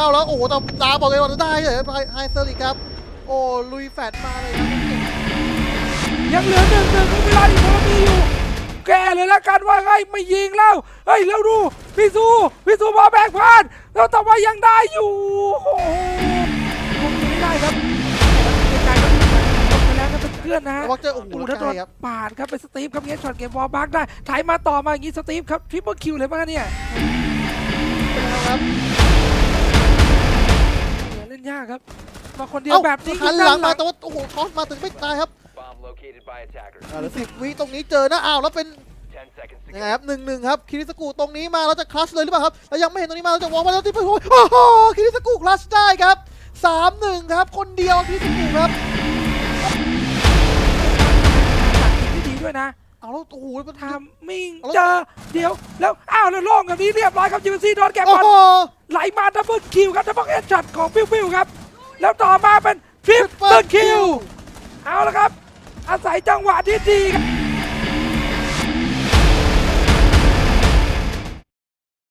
เข้าแล้ว โอ้โหแต่ดาบอกเลยว่าได้เลยไฮไฮเซอร์ลิกครับ โอ้ลุยแฟดมาเลยครับยังเหลือหนึ่งหนึ่งเวลาอีกพอมีอยู่ แกเลยละกันว่าไงไม่ยิงแล้วเฮ้ยแล้วดูพี่ซูพี่ซูมาแบกผ่านแล้วแต่ว่ายังได้อยู่โอ้โหลงไม่ได้ครับไกลๆครับลงไปแล้วครับเพื่อนๆนะฮะวอลเจอร์โอ้โหโอ้โหแล้ถ้าวโดไกลนครับปาดครับเป็นสตีฟครับเงี้ยช็อตเกมวอลบักได้ถ่ายมาต่อมาอย่างงี้สตีฟครับทริปเปิลคิวเลยป่ะเนี่ยครับ ครับมาคนเดียวเอ้าแบบนี้หันหลังมาแต่ว่าโอ้โหทอสมาถึงไม่ตายครับ Bomb located by attackers. อ่าแล้วสิบวิตรงนี้เจอนะอ้าวแล้วเป็น10 seconds to ยังไง go. ครับหนึ่งหนึ่งครับคิริสกุตรงนี้มาเราจะคลัชเลยหรือเปล่าครับเรายังไม่เห็นตรงนี้มาเราจะวอลมาแล้วที่โอ้โหคิริสกุคลัชได้ครับสามหนึ่งครับ คนเดียวคิริสกุครับที่ดีด้วยนะเอาแล้วโอ้โหมันทามมิ่งเอาแล้วเจอเดี๋ยวแล้วอ้าวแล้วโล่งแบบนี้เรียบร้อยครับจิวซี่โดนแกะโอ้บอลโหไหลมาดับเบิลคิวครับดับเบิลเอช็อตของฟิวฟิวครับ แล้วต่อมาเป็นทริปเปิลคิวเอาละครับ อาศัยจังหวะที่ดีครับ